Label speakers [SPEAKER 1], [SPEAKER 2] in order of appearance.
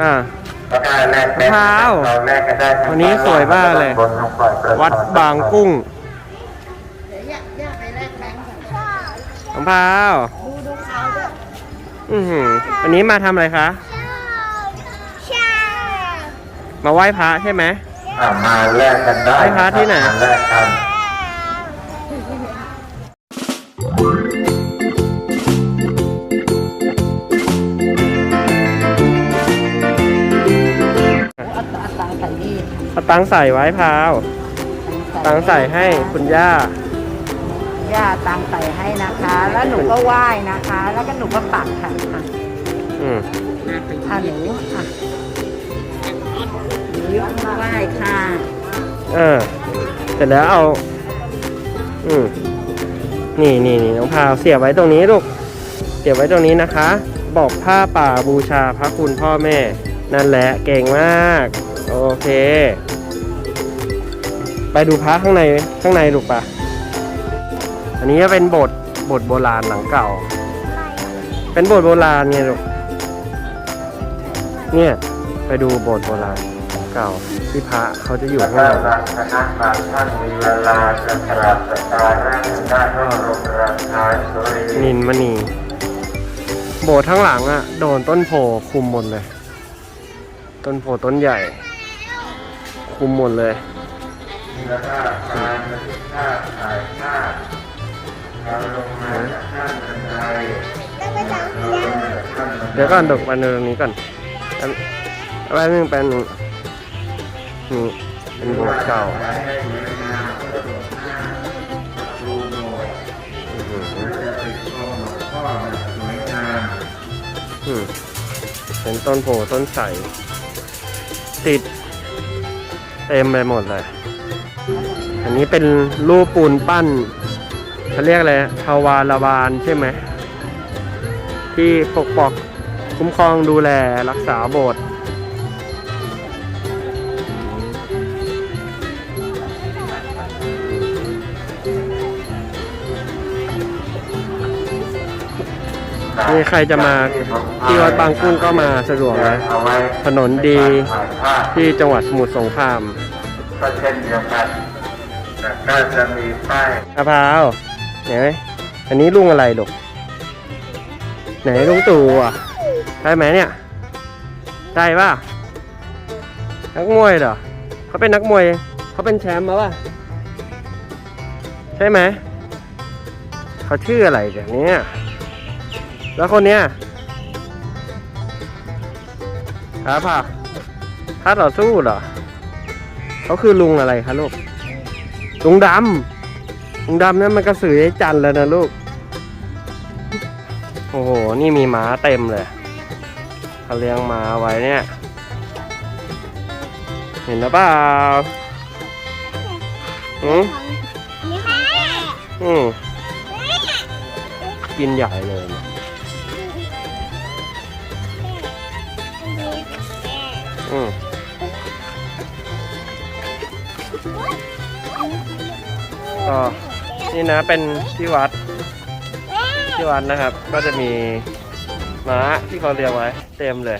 [SPEAKER 1] อ่า
[SPEAKER 2] ก็ได้แลก
[SPEAKER 1] มะพร้าว
[SPEAKER 2] เราแลกกันได้ทั้ง
[SPEAKER 1] วันนี้สวยมากเลย
[SPEAKER 2] บนลงปล่อยประช
[SPEAKER 1] วัดบางกุ้ง
[SPEAKER 3] เดี๋ยวย่าย่าไปแลกแบงค์ก่อน
[SPEAKER 1] มะพร้าว
[SPEAKER 3] ดูดูเขาด้วย
[SPEAKER 1] อือหือวันนี้มาทำอะไรคะ
[SPEAKER 3] ชา
[SPEAKER 1] มาไหว้พระใช่ไหม
[SPEAKER 2] อ่ามาแลกกันได้
[SPEAKER 1] ให้พระที่ไหน
[SPEAKER 2] มาแลกกัน
[SPEAKER 3] เอ เอาตังค์ใส่
[SPEAKER 1] ไว้พร้าว ตังค์ใส่ให้คุณย่า
[SPEAKER 3] ย่าตังค์ใส่ให้นะคะ แล้วหนูก็ไหว้นะคะ แล้วก็หนูก็ปักค่ะอะ
[SPEAKER 1] อืม
[SPEAKER 3] อะหนูอะหนูยกมือไหว้ค่ะ
[SPEAKER 1] เออเสร็จแล้วเอา อืมนี่นี่นี่น้องพราวเสียบไว้ตรงนี้ลูก เสียบไว้ตรงนี้นะคะ บอกผ้าป่าบูชาพระคุณพ่อแม่ นั่นแหละเก่งมาก โอเค ไปดูพระข้างในข้างในลูกปะอันนี้ก็เป็นโบสถ์โบสถ์โบราณหลังเก่า เป็นโบสถ์โบราณเนี่ยลูกเนี่ยไปดูโบสถ์โบราณหลังเก่าที่พระเขาจะอยู่ข้าง
[SPEAKER 2] ก็
[SPEAKER 1] ใน
[SPEAKER 2] บางคณะบางท่านมีเวลาจะกราบสักการะได้ก็ลงราคาสวย
[SPEAKER 1] นินมณีโบสถ์ทั้งหลังอะโดนต้นโพคุมหมดเลย ต้นโพต้นใหญ่ คุมหมดเลย
[SPEAKER 2] แล้วก็การบันทึกภาพถ่ายภาพเราลงมาจากขั้นบันไดเราลงมาจากขั้นบันได
[SPEAKER 1] เดี๋ยวก่อนดกมาเนินนี้ก่อนอันอะไรนึงเป็นนี่เป็นโบสถ์เก่า
[SPEAKER 2] ให้สวยงามเพื่อหลวงพ่อครูโบสถ์
[SPEAKER 1] อื้อหือ
[SPEAKER 2] จะติดองค์หลวงพ่อแบบสวยงาม
[SPEAKER 1] อืมเป็นต้นโพต้นใสติด เต็มไปหมดเลย อันนี้เป็นรูปปูนปั้นเขาเรียกอะไรทวารบาลใช่ไหม ที่ปกปอกคุ้มครองดูแลรักษาโบสถ์ นี่ใครจะมาที่วัดบางกุ้งก็มาสะดวกนะ
[SPEAKER 2] เอาไว้
[SPEAKER 1] ถนนดี
[SPEAKER 2] ถ่ายภาพ
[SPEAKER 1] ที่จังหวัดสมุทรสงคราม
[SPEAKER 2] ก็เช่นเดียวกันแต่ก็จะมีป้าย
[SPEAKER 1] มะพร้าวไหนอันนี้ลุงอะไรลูกไหนลุงตู่อะใช่ไหมเนี่ยใช่ป่ะนักมวยเหรอเขาเป็นนักมวยเขาเป็นแชมป์มาป่ะใช่ไหมเขาชื่ออะไรเดี๋ยวนี้ แล้วคนเนี้ยครับป่ะถ้าต่อสู้เหรอเขาคือลุงอะไรคะลูก ลุงดำลุงดำนั่นมันกระสือไอ้จันทร์แล้วนะลูก โอ้โห นี่มีม้าเต็มเลยเขาเลี้ยงม้าไว้เนี่ย เห็นหรือเปล่าอืมอืมกินใหญ่เลยเนี่ย อืมก็นี่นะเป็นที่วัดที่วัดนะครับ ก็จะมีม้าที่เขาเลี้ยงไว้ เต็มเลย